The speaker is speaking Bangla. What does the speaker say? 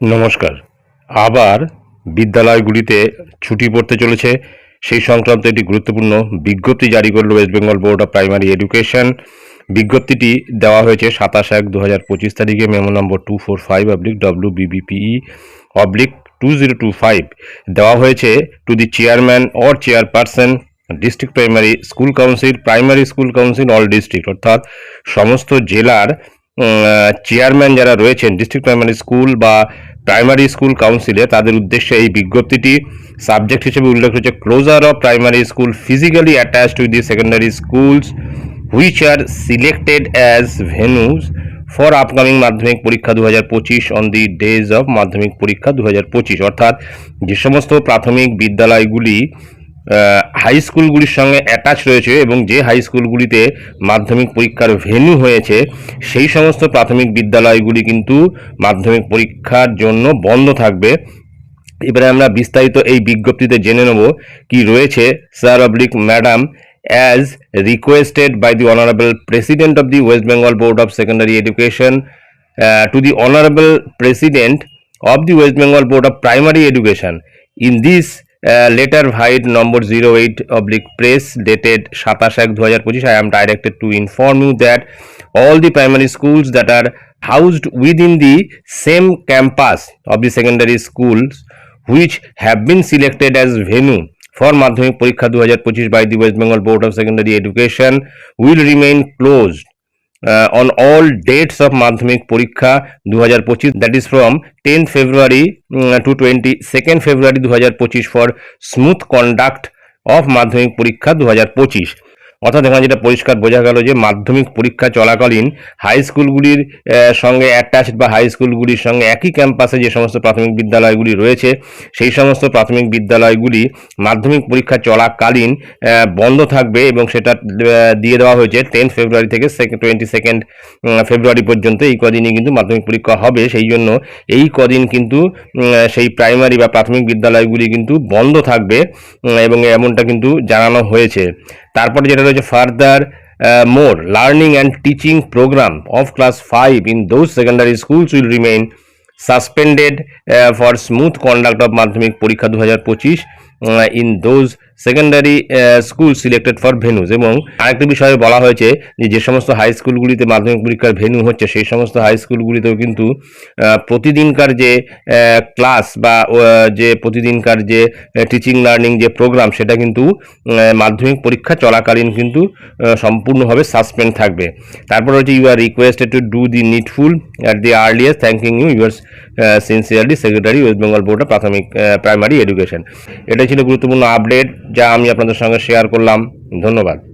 নমস্কার। আবার বিদ্যালয়গুলিতে ছুটি পড়তে চলেছে। সেই সংক্রান্ত একটি গুরুত্বপূর্ণ বিজ্ঞপ্তি জারি করল West Bengal board of primary education বিজ্ঞপ্তিটি দেওয়া হয়েছে সাতাশ এক দু হাজার পঁচিশ তারিখে memo number two four five oblique W BBPE oblique two zero two five দেওয়া হয়েছে to the chairman or chairperson district primary school council primary school council all district অর্থাৎ সমস্ত জেলার চেয়ারম্যান যারা রয়েছেন ডিস্ট্রিক্ট প্রাইমারি স্কুল বা প্রাইমারি স্কুল কাউন্সিলে তাদের উদ্দেশ্যে এই বিজ্ঞপ্তিটি সাবজেক্ট হিসেবে উল্লেখ হচ্ছে closure of primary school physically attached with the secondary schools which are selected as venues for upcoming Madhyamik পরীক্ষা দু হাজার পঁচিশ on the days of Madhyamik পরীক্ষা দু হাজার পঁচিশ। অর্থাৎ যে সমস্ত প্রাথমিক বিদ্যালয়গুলি হাই স্কুলগুলির সঙ্গে অ্যাটাচ রয়েছে এবং যে হাই স্কুলগুলিতে মাধ্যমিক পরীক্ষার ভেন্যু হয়েছে, সেই সমস্ত প্রাথমিক বিদ্যালয়গুলি কিন্তু মাধ্যমিক পরীক্ষার জন্য বন্ধ থাকবে। এবারে আমরা বিস্তারিত এই বিজ্ঞপ্তিতে জেনে নেব কি রয়েছে, sir oblique madam as requested by the honourable president of the West Bengal board of secondary education to the honourable president of the West Bengal board of primary education in this letter vide number zero eight oblique press dated সাতাশ এক দু হাজার পঁচিশ I am directed to inform you that all the primary schools that are housed within the same campus of the secondary schools which have been selected as venue for Madhyamik পরীক্ষা দু হাজার পঁচিশ by the West Bengal board of secondary education will remain closed uh, on all dates of madhyamik porikha 2025 that is from 10th February uh, to 22nd February 2025 for smooth conduct of madhyamik porikha 2025 অর্থাৎ এখানে যেটা পরিষ্কার বোঝা গেল যে মাধ্যমিক পরীক্ষা চলাকালীন হাই স্কুলগুলির সঙ্গে অ্যাটাচড বা হাই স্কুলগুলির সঙ্গে একই ক্যাম্পাসে যে সমস্ত প্রাথমিক বিদ্যালয়গুলি রয়েছে, সেই সমস্ত প্রাথমিক বিদ্যালয়গুলি মাধ্যমিক পরীক্ষা চলাকালীন বন্ধ থাকবে এবং সেটা দিয়ে দেওয়া হয়েছে টেন্থ ফেব্রুয়ারি থেকে টোয়েন্টি সেকেন্ড ফেব্রুয়ারি পর্যন্ত এই কদিনই কিন্তু মাধ্যমিক পরীক্ষা হবে। সেই জন্য এই কদিন কিন্তু সেই প্রাইমারি বা প্রাথমিক বিদ্যালয়গুলি কিন্তু বন্ধ থাকবে এবং এমনটা কিন্তু জানানো হয়েছে। তারপরে যেটা রয়েছে further more learning and teaching programme of class five in those secondary schools will remain suspended for smooth conduct of Madhyamik পরীক্ষা দু হাজার পঁচিশ। In those secondary school selected for venues এবং আরেকটি বিষয়ে বলা হয়েছে যে যে সমস্ত হাই স্কুলগুলিতে মাধ্যমিক পরীক্ষার ভেনু হচ্ছে, সেই সমস্ত হাই স্কুলগুলিতেও কিন্তু প্রতিদিনকার যে ক্লাস বা যে প্রতিদিনকার যে টিচিং লার্নিং যে প্রোগ্রাম সেটা কিন্তু মাধ্যমিক পরীক্ষা চলাকালীন কিন্তু সম্পূর্ণভাবে সাসপেন্ড থাকবে। তারপর হচ্ছে you are requested to do the needful at the earliest thanking you yours sincerely secretary West Bengal board of প্রাথমিক প্রাইমারি এডুকেশন এটাই ছিল গুরুত্বপূর্ণ আপডেট যা আমি আপনাদের সঙ্গে শেয়ার করলাম। ধন্যবাদ।